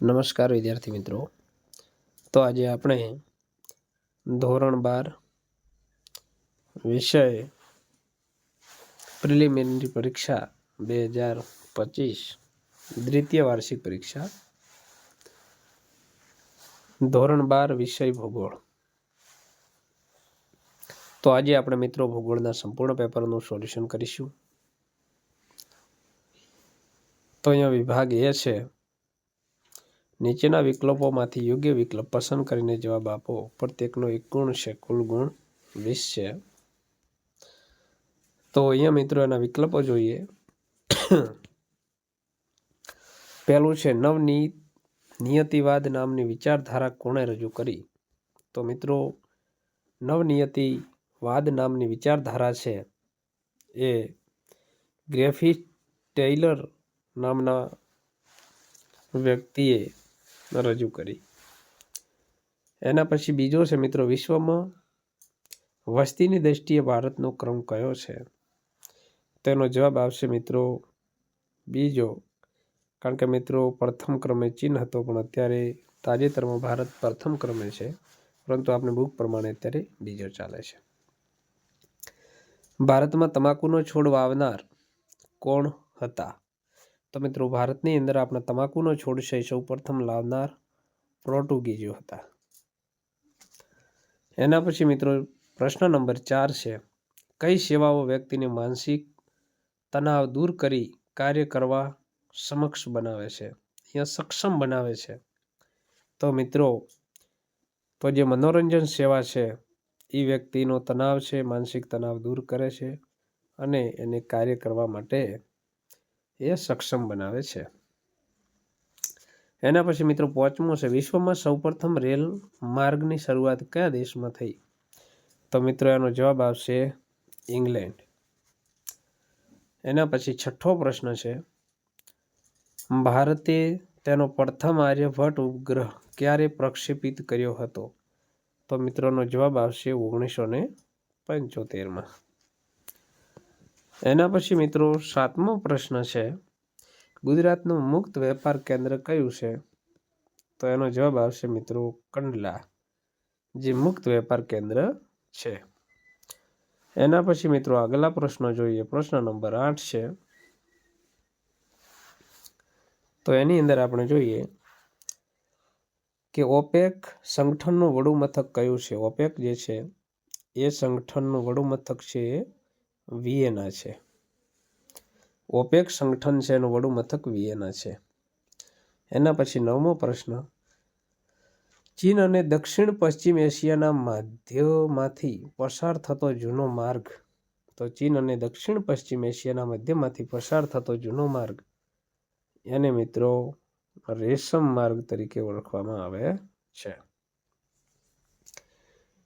નમસ્કાર વિદ્યાર્થી મિત્રો. તો આજે આપણે ધોરણ બાર વિષય પ્રિલિમિનરી પરીક્ષા બે હજાર પચીસ દ્વિતીય વાર્ષિક પરીક્ષા. ધોરણ બાર વિષય ભૂગોળ. તો આજે આપણે મિત્રો ભૂગોળના સંપૂર્ણ પેપરનું સોલ્યુશન કરીશું. તો અહીંયા વિભાગ એ છે નીચેના વિકલ્પોમાંથી યોગ્ય વિકલ્પ પસંદ કરીને જવાબ આપો. પ્રત્યેકનો એક ગુણ છે, કુલ ગુણ વીસ છે. તો અહીંયા મિત્રો એના વિકલ્પો જોઈએ. પહેલું છે, નવની નિયતિવાદ નામની વિચારધારા કોણે રજૂ કરી? તો મિત્રો, નવનિયતિવાદ નામની વિચારધારા છે એ ગ્રેફી ટેઈલર નામના વ્યક્તિએ રજૂ કરી. એના પછી બીજો છે મિત્રો વિશ્વમાં વસ્તીની દ્રષ્ટિએ ભારતનો ક્રમ કયો છે? તેનો જવાબ આવશે મિત્રો બીજો. કારણ કે મિત્રો પ્રથમ ક્રમે ચીન હતો, પણ અત્યારે તાજેતરમાં ભારત પ્રથમ ક્રમે છે. પરંતુ આપણે બુક પ્રમાણે અત્યારે બીજો ચાલે છે. ભારતમાં તમાકુનો છોડ વાવનાર કોણ હતા? તો મિત્રો, ભારતની અંદર આપણા તમાકુનો છોડ છે સૌ પ્રથમ લાવનાર પોર્ટુગીઝો હતા. એના પછી મિત્રો, પ્રશ્ન નંબર ચાર છે, કઈ સેવાઓ વ્યક્તિને માનસિક તણાવ દૂર કરી કાર્ય કરવા સમક્ષ બનાવે છે? અહીંયા સક્ષમ બનાવે છે. તો મિત્રો, તો જે મનોરંજન સેવા છે એ વ્યક્તિનો તણાવ છે, માનસિક તણાવ દૂર કરે છે અને એને કાર્ય કરવા માટે એ સક્ષમ બનાવે છે. એના પછી મિત્રો પાંચમો છે, વિશ્વમાં સૌપ્રથમ રેલ માર્ગની શરૂઆત કયા દેશમાં થઈ? તો મિત્રો એનો જવાબ આવશે ઇંગ્લેન્ડ. એના પછી છઠ્ઠો પ્રશ્ન છે, ભારતે તેનો પ્રથમ આર્યભટ્ટ ઉપગ્રહ ક્યારે પ્રક્ષેપિત કર્યો હતો? તો મિત્રોનો જવાબ આવશે ઓગણીસો ને પંચોતેરમાં. એના પછી મિત્રો સાતમો પ્રશ્ન છે, ગુજરાતનું મુક્ત વેપાર કેન્દ્ર કયું છે? તો એનો જવાબ આવશે મિત્રો કંડલા, જે મુક્ત વેપાર કેન્દ્ર છે. એના પછી મિત્રો આગલા પ્રશ્ન જોઈએ, પ્રશ્ન નંબર આઠ છે. તો એની અંદર આપણે જોઈએ કે ઓપેક સંગઠનનું વડું મથક કયું છે? ઓપેક જે છે, એ સંગઠનનું વડું મથક છે એ વિયેના છે. ઓપેક સંગઠન છે એનું વડું મથક વિયેના છે. એના પછી નવમો પ્રશ્ન. ચીન અને દક્ષિણ પશ્ચિમ એશિયાના માધ્યમાંથી પસાર થતો જૂનો માર્ગ. તો ચીન અને દક્ષિણ પશ્ચિમ એશિયાના મધ્યમાંથી પસાર થતો જૂનો માર્ગ. એને મિત્રો રેશમ માર્ગ તરીકે ઓળખવામાં આવે છે.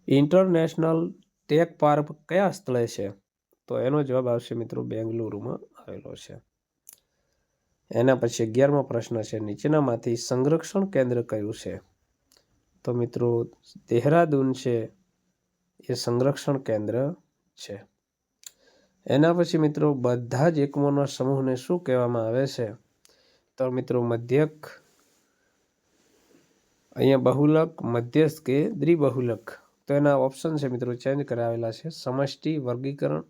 ઇન્ટરનેશનલ ટેક પાર્ક કયા સ્થળે છે? તો એનો જવાબ આવશે મિત્રો બેંગલુરુમાં આવેલો છે. એના પછી અગિયારમો પ્રશ્ન છે, નીચેનામાંથી સંરક્ષણ કેન્દ્ર કયું છે? તો મિત્રો દેહરાદૂન છે, એ સંરક્ષણ કેન્દ્ર છે. એના પછી મિત્રો બધા જ એકમોના સમૂહને શું કહેવામાં આવે છે? તો મિત્રો મધ્યક, અહીંયા બહુલક, મધ્યસ્થ કે દ્વિબહુલક? તો એના ઓપ્શન છે મિત્રો ચેન્જ કરાવેલા છે, સમષ્ટિ વર્ગીકરણ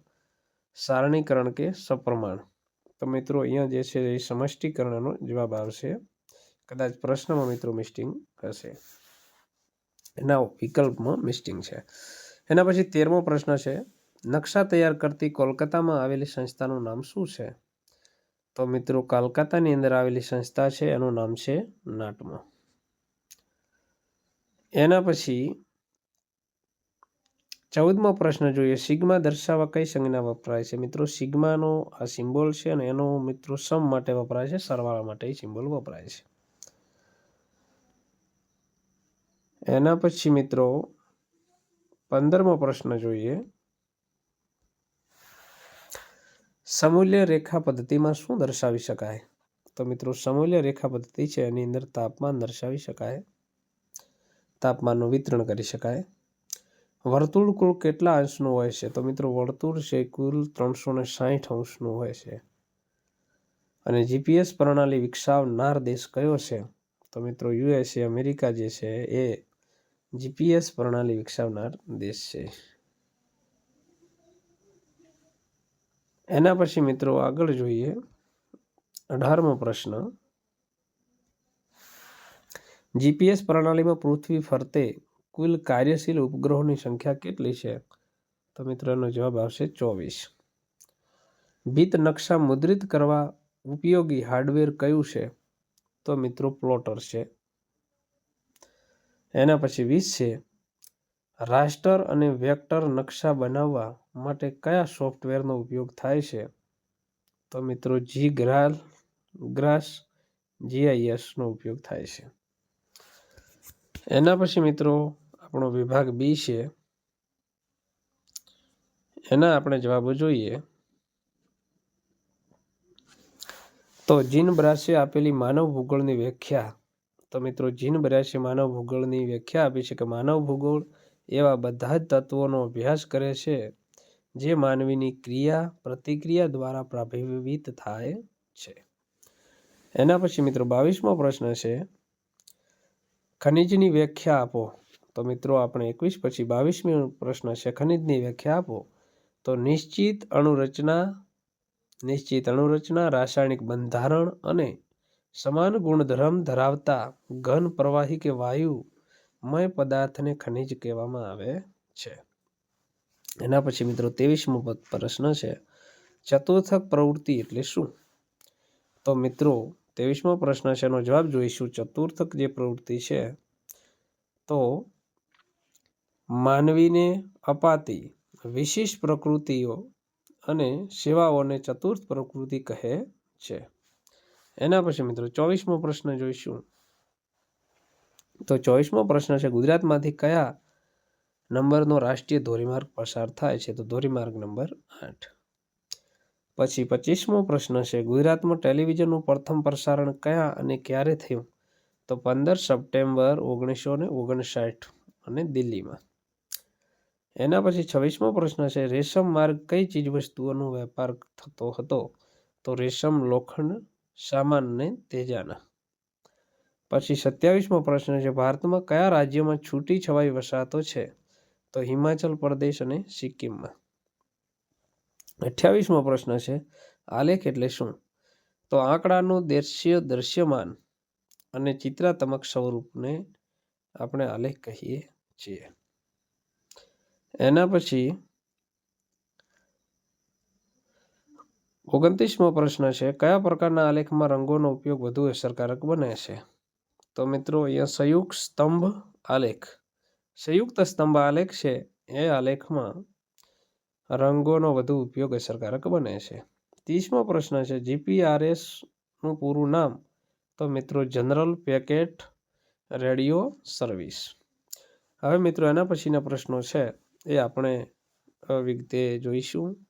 સારણીકરણ કે સપ્રમાણ? તો મિત્રો અહીંયા જે છે એ સમષ્ટિકરણનો જવાબ આવશે. કદાચ પ્રશ્નમાં મિત્રો મિસ્ટિંગ હશે. એના વિકલ્પમાં મિસ્ટિંગ છે. એના પછી તેરમો પ્રશ્ન છે, નકશા તૈયાર કરતી કોલકાતામાં આવેલી સંસ્થાનું નામ શું છે? તો મિત્રો કોલકાતાની અંદર આવેલી સંસ્થા છે, એનું નામ છે નાટમાં. એના પછી ચૌદમો પ્રશ્ન જોઈએ. સિગ્મા દર્શાવવા કઈ સંજ્ઞા વપરાય છે? મિત્રો, સિગ્માનો આ સિમ્બોલ છે અને એનો મિત્રો સમ માટે વપરાય છે, સરવાળા માટે સિમ્બોલ વપરાય છે. એના પછી મિત્રો, પંદરમો પ્રશ્ન જોઈએ. સમૂલ્ય રેખા પદ્ધતિમાં શું દર્શાવી શકાય? તો મિત્રો, સમૂલ્ય રેખા પદ્ધતિ છે, એની અંદર તાપમાન દર્શાવી શકાય. તાપમાનનું વિતરણ કરી શકાય. વર્તુળ કુલ કેટલા અંશનું હોય છે? તો મિત્રો, વર્તુળ છે કુલ ત્રણસો ને સાહીઠ અંશનું હોય છે. અને જીપીએસ પ્રણાલી વિકસાવનાર દેશ કયો છે? તો મિત્રો યુએસએ અમેરિકા જે છે એ જીપીએસ પ્રણાલી વિકસાવનાર દેશ છે. એના પછી મિત્રો, આગળ જોઈએ. અઢારમો પ્રશ્ન. જીપીએસ પ્રણાલીમાં પૃથ્વી ફરતે કુલ કાર્યશીલ ઉપગ્રહોની સંખ્યા કેટલી છે? તો મિત્રોનો જવાબ આવશે ચોવીસ. ભીત નકશા મુદ્રિત કરવા ઉપયોગી હાર્ડવેર કયું છે? તો મિત્રો પ્લોટર છે. એના પછી વીસ છે. રાસ્ટર અને વેક્ટર નકશા બનાવવા માટે કયા સોફ્ટવેરનો ઉપયોગ થાય છે? તો મિત્રો જી ગ્રાલ, ગ્રાસ જીઆઈએસનો ઉપયોગ થાય છે. એના પછી મિત્રો આપણો વિભાગ બી છે, એના આપણે જવાબો જોઈએ. તો જીન બ્રાસે આપેલી માનવ ભૂગોળની વ્યાખ્યા. તો મિત્રો, જીન બ્રાસે માનવ ભૂગોળની વ્યાખ્યા આપી છે કે માનવ ભૂગોળ એવા બધા જ તત્વોનો અભ્યાસ કરે છે, જે માનવીની ક્રિયા, પ્રતિક્રિયા દ્વારા પ્રભાવિત થાય છે. એના પછી મિત્રો, બાવીસમો પ્રશ્ન છે, ખનિજની વ્યાખ્યા આપો. તો મિત્રો, આપણે એકવીસ પછી બાવીસમી પ્રશ્ન છે. ખનિજની વ્યાખ્યા આપો. તો નિશ્ચિત અણુરચના નિશ્ચિત અણુરચના, રાસાયણિક બંધારણ અને સમાન ગુણધર્મ ધરાવતા ઘન, પ્રવાહી કે વાયુમય પદાર્થને ખનિજ કહેવામાં આવે છે. એના પછી મિત્રો, ત્રેવીસમો પ્રશ્ન છે. ચતુર્થક પ્રવૃત્તિ એટલે શું? તો મિત્રો, ત્રેવીસમો પ્રશ્ન છે. એનો જવાબ જોઈશું. ચતુર્થક જે પ્રવૃત્તિ છે, તો માનવીને અપાતી વિશિષ્ટ પ્રકૃતિઓ અને સેવાઓને ચતુર્થ પ્રકૃતિ કહે છે. એના પછી મિત્રો ચોવીસમો પ્રશ્ન જોઈશું. તો ચોવીસમો પ્રશ્ન છે, ગુજરાતમાંથી કયા નંબરનો રાષ્ટ્રીય ધોરીમાર્ગ પસાર થાય છે? તો ધોરીમાર્ગ નંબર આઠ. પછી પચીસમો પ્રશ્ન છે, ગુજરાતમાં ટેલિવિઝનનું પ્રથમ પ્રસારણ કયા અને ક્યારે થયું? તો પંદર સપ્ટેમ્બર ઓગણીસો ને ઓગણસાઠ અને દિલ્હીમાં. એના પછી છવ્વીસમો પ્રશ્ન છે, રેશમ માર્ગ કઈ ચીજ વસ્તુઓનો વેપાર થતો હતો? તો રેશમ, લોખંડ, સામાન ને તેજાના. પછી સત્યાવીસમો પ્રશ્ન છે, ભારતમાં કયા રાજ્યમાં છૂટી છવાઈ વસાતો છે? તો હિમાચલ પ્રદેશ અને સિક્કિમમાં. અઠ્યાવીસમો પ્રશ્ન છે, આલેખ એટલે શું? તો આંકડાનું દ્રશ્ય દૃશ્યમાન અને ચિત્રાત્મક સ્વરૂપને આપણે આલેખ કહીએ છીએ. એના પછી ઓગણત્રીસમો પ્રશ્ન છે, કયા પ્રકારના આલેખમાં રંગોનો ઉપયોગ વધુ અસરકારક બને છે? તો મિત્રો, અહીંયા સંયુક્ત સ્તંભ આલેખ. સંયુક્ત સ્તંભ આલેખ છે, એ આલેખમાં રંગોનો વધુ ઉપયોગ અસરકારક બને છે. ત્રીસમો પ્રશ્ન છે જીપીઆરએસનું પૂરું નામ? તો મિત્રો, જનરલ પેકેટ રેડિયો સર્વિસ. હવે મિત્રો, એના પછીના પ્રશ્નો છે. એ આપણે વિગતે જોઈશું.